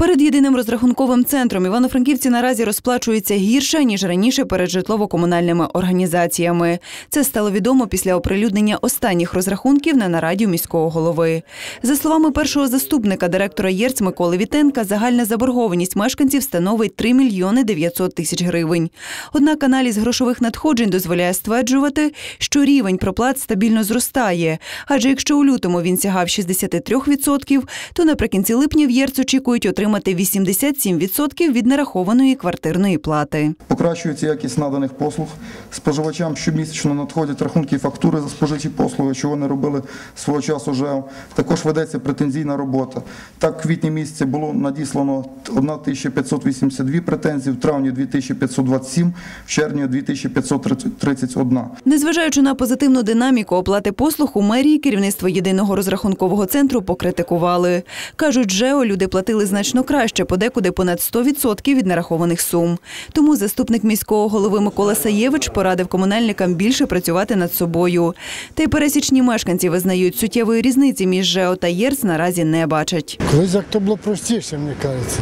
Перед єдиним розрахунковим центром івано-франківці наразі розплачуються гірше ніж раніше перед житлово-комунальними організаціями. Це стало відомо після оприлюднення останніх розрахунків на нараді міського голови. За словами першого заступника директора ЄРЦ Миколи Вітенка, загальна заборгованість мешканців становить 3 мільйони 900 тисяч гривень. Однак аналіз грошових надходжень дозволяє стверджувати, що рівень проплат стабільно зростає. Адже якщо у лютому він сягав 63%, то наприкінці липня в ЄРЦ очікують отримати 87% від нарахованої квартирної плати. Покращується якість наданих послуг. Споживачам щомісячно надходять рахунки і фактури за спожиті послуги, що вони робили свого часу ЖЕО. Також ведеться претензійна робота. Так, в квітні місяці було надіслано 1582 претензії, в травні 2527, в червні 2531. Незважаючи на позитивну динаміку оплати послуг у мерії, керівництво єдиного розрахункового центру покритикували. Кажуть, ЖЕО люди платили значно краще, подекуди понад 100% від нарахованих сум. Тому заступник міського голови Микола Саєвич порадив комунальникам більше працювати над собою. Та й пересічні мешканці визнають суттєвої різниці між ЖЕО та ЄРЦ наразі не бачать. Колись як то було простіше, мені кажеться.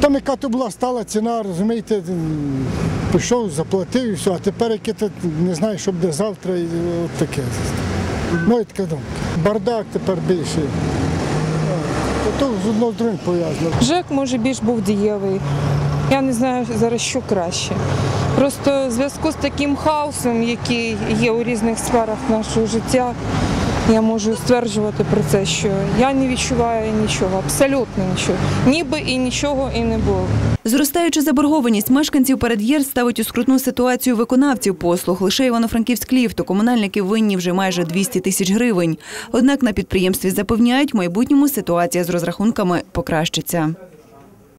Там яка то була стала ціна, розумієте, пішов, заплатив і все, а тепер яке то не знаю, що буде завтра і от таке. Моя така думка. Бардак тепер більший. То, то з одного другим пов'язано. ЖЕК може більш був дієвий. Я не знаю зараз, що краще. Просто в зв'язку з таким хаосом, який є у різних сферах нашого життя, я можу стверджувати про це, що я не відчуваю нічого, абсолютно нічого. Ніби і нічого і не було. Зростаюча заборгованість мешканців перед ЄР ставить у скрутну ситуацію виконавців послуг. Лише Івано-Франківськ Ліфт комунальники винні вже майже 200 тисяч гривень. Однак на підприємстві запевняють, в майбутньому ситуація з розрахунками покращиться.